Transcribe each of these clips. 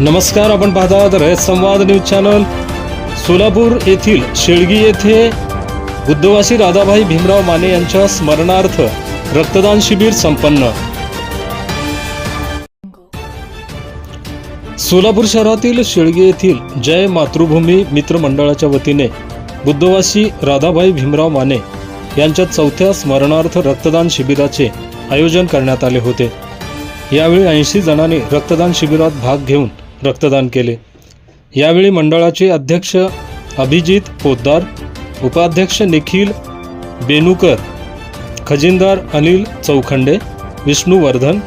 नमस्कार आपण पाहतात रयत संवाद न्यूज चॅनल सोलापूर येथील शेळगी येथे बुद्धवासी राधाभाई भीमराव माने यांच्या स्मरणार्थ रक्तदान शिबिर संपन्न. सोलापूर शहरातील शेळगी येथील जय मातृभूमी मित्र मंडळाच्या वतीने बुद्धवासी राधाभाई भीमराव माने यांच्या चौथ्या स्मरणार्थ रक्तदान शिबिराचे आयोजन करण्यात आले होते. यावेळी ऐंशी जणांनी रक्तदान शिबिरात भाग घेऊन रक्तदान केले. यावेळी मंडळाचे अध्यक्ष अभिजित पोद्दार उपाध्यक्ष निखिल बेनुकर खजिनदार अनिल चौखंडे विष्णू वर्धन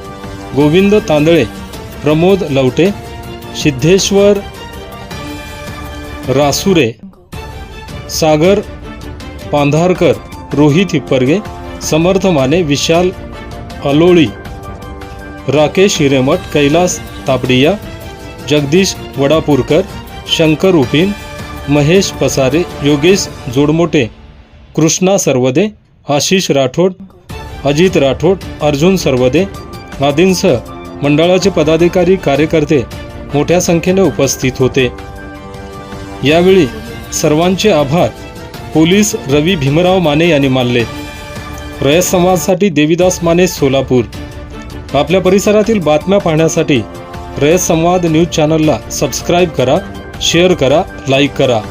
गोविंद तांदळे प्रमोद लवटे सिद्धेश्वर रासुरे सागर पांधारकर रोहित हिप्परगे समर्थ माने विशाल अलोळी राकेश हिरेमठ कैलास तापडिया जगदीश वडापूरकर शंकर उपिन महेश पसारे योगेश जोडमोटे कृष्णा सर्वदे आशिष राठोड अजित राठोड अर्जुन सर्वदे आदींसह मंडळाचे पदाधिकारी कार्यकर्ते मोठ्या संख्येने उपस्थित होते. यावेळी सर्वांचे आभार पोलीस रवी भीमराव माने यांनी मानले. रयत समाजसाठी देविदास माने सोलापूर. आपल्या परिसरातील बातम्या पाहण्यासाठी રહે સંવાદ ન્યૂઝ ચેનલના સબસ્ક્રાઇબ કરા શેર કરા લાઇક કરા